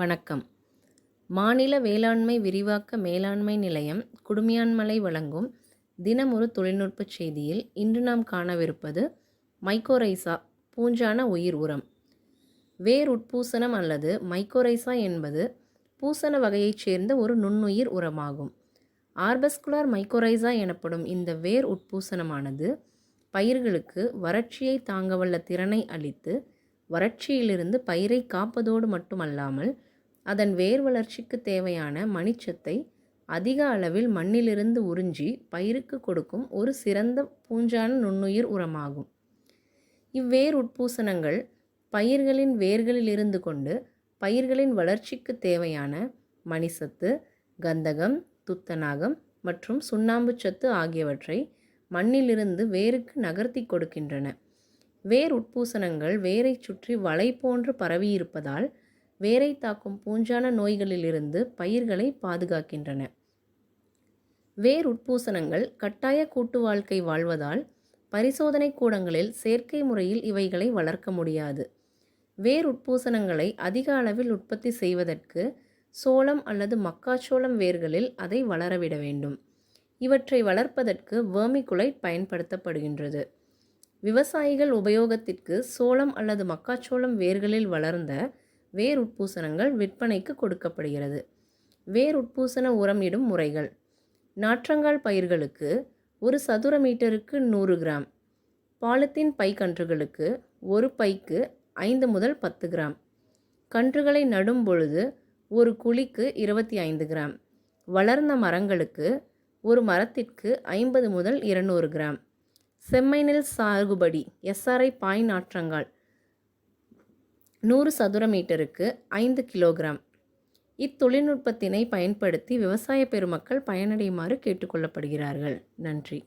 வணக்கம். மாநில வேளாண்மை விரிவாக்க மேலாண்மை நிலையம் குடுமியான்மலை வழங்கும் தினமொரு தொழில்நுட்பச் செய்தியில் இன்று நாம் காணவிருப்பது மைக்கோரைசா பூஞ்சான உயிர் உரம். வேர் உட்பூசணம் அல்லது மைக்கோரைசா என்பது பூசண வகையைச் சேர்ந்த ஒரு நுண்ணுயிர் உரமாகும். ஆர்பஸ்குலார் மைக்கோரைசா எனப்படும் இந்த வேர் உட்பூசணமானது பயிர்களுக்கு வறட்சியை தாங்கவல்ல திறனை அளித்து வறட்சியிலிருந்து பயிரை காப்பதோடு மட்டுமல்லாமல் அதன் வேர் வளர்ச்சிக்கு தேவையான மணிச்சத்தை அதிக அளவில் மண்ணிலிருந்து உறிஞ்சி பயிருக்கு கொடுக்கும் ஒரு சிறந்த பூஞ்சான நுண்ணுயிர் உரமாகும். இவ்வேர் உட்பூசணங்கள் பயிர்களின் வேர்களில் இருந்து கொண்டு பயிர்களின் வளர்ச்சிக்கு தேவையான மணிசத்து கந்தகம் துத்தநாகம் மற்றும் சுண்ணாம்பு சத்து ஆகியவற்றை மண்ணிலிருந்து வேருக்கு நகர்த்தி கொடுக்கின்றன. வேர் உட்பூசணங்கள் வேரை சுற்றி வலை போன்று பரவியிருப்பதால் வேரை தாக்கும் பூஞ்சான நோய்களிலிருந்து பயிர்களை பாதுகாக்கின்றன. வேர் உட்பூசணங்கள் கட்டாய கூட்டு வாழ்க்கை வாழ்வதால் பரிசோதனை கூடங்களில் செயற்கை முறையில் இவைகளை வளர்க்க முடியாது. வேர் உட்பூசணங்களை அதிக அளவில் உற்பத்தி செய்வதற்கு சோளம் அல்லது மக்காச்சோளம் வேர்களில் அதை வளரவிட வேண்டும். இவற்றை வளர்ப்பதற்கு வேர்மிகுலை பயன்படுத்தப்படுகின்றது. விவசாயிகள் உபயோகத்திற்கு சோளம் அல்லது மக்காச்சோளம் வேர்களில் வளர்ந்த வேர் உட்பூசணங்கள் விற்பனைக்கு கொடுக்கப்படுகிறது. வேர் உட்பூசண உரம் இடும் முறைகள். நாற்றங்கால் பயிர்களுக்கு ஒரு சதுர மீட்டருக்கு நூறு கிராம். பாலித்தீன் பை கன்றுகளுக்கு ஒரு பைக்கு ஐந்து முதல் பத்து கிராம். கன்றுகளை நடும் பொழுது ஒரு குழிக்கு இருபத்தி ஐந்து கிராம். வளர்ந்த மரங்களுக்கு ஒரு மரத்திற்கு ஐம்பது முதல் இருநூறு கிராம். செம்மை நெல் சாகுபடி எஸ்ஆர்ஐ பாய் நாற்றங்கால். நூறு சதுர மீட்டருக்கு ஐந்து கிலோகிராம். இத்தொழில்நுட்பத்தினை பயன்படுத்தி விவசாய பெருமக்கள் பயனடையுமாறு கேட்டுக்கொள்ளப்படுகிறார்கள் நன்றி.